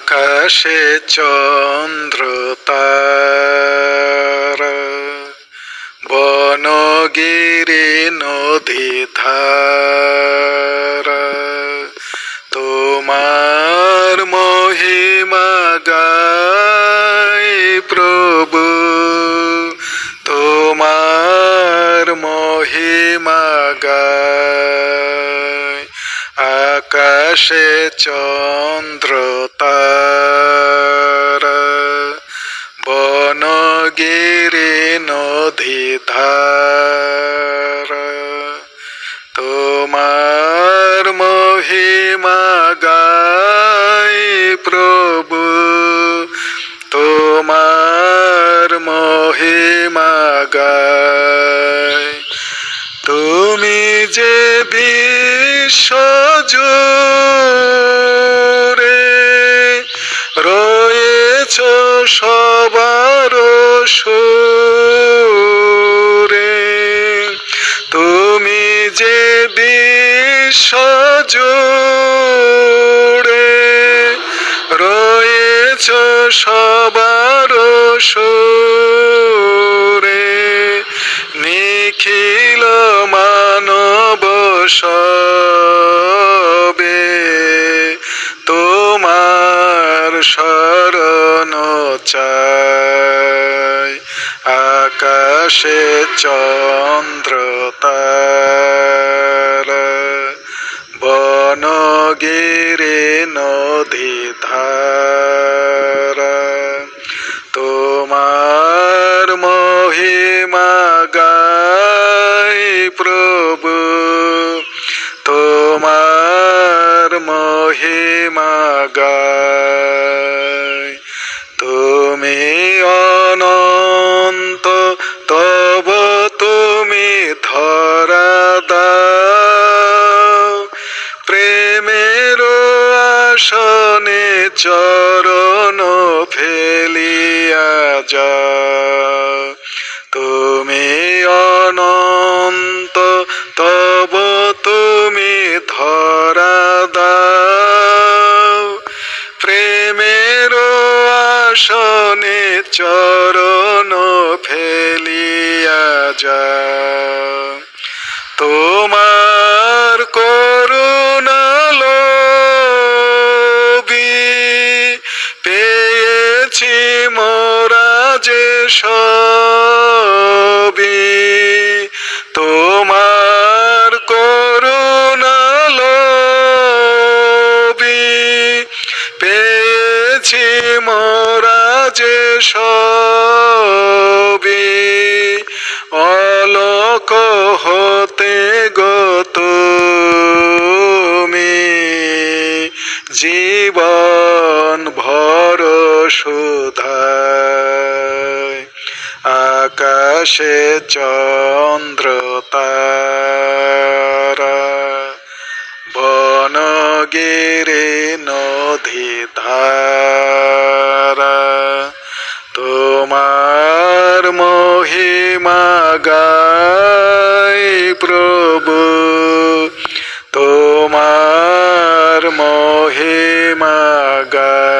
আকাশে চন্দ্র তারা বনগিরি নদী ধারা। তোমার মহিমা গাই প্রভু তোমার মহিমা গায় আকাশে চন্দ্র তারা। বনগিরি নদী ধারা। তোমার মহিমা গাই প্রভু। তোমার মহিমা গায় তুমি যে বিশ্বজুড়ে বিশ্বজুড়ে রয়েছ সবার সুরে। নিখিল মানব সবে তোমার শরণ চাই। আকাশে চন্দ্র বনগিরি নদী ধারা। তোমার মহিমা গাই প্রভু। তোমার মহিমা গাই। তুমি আসনে চরণ ফেলিয়া যা। তুমি অনন্ত, তব তুমি ধরা দাও। প্রেমের আসনে চরণ ফেলিয়া যাও মোরা যে সবই তোমার করুণালোবি পেয়েছি মোরা যে সবই আকাশে চন্দ্র বন গিরে নদী ধারা। তোমার মহিমা গাই প্রভু। তোমার মহিমা গাই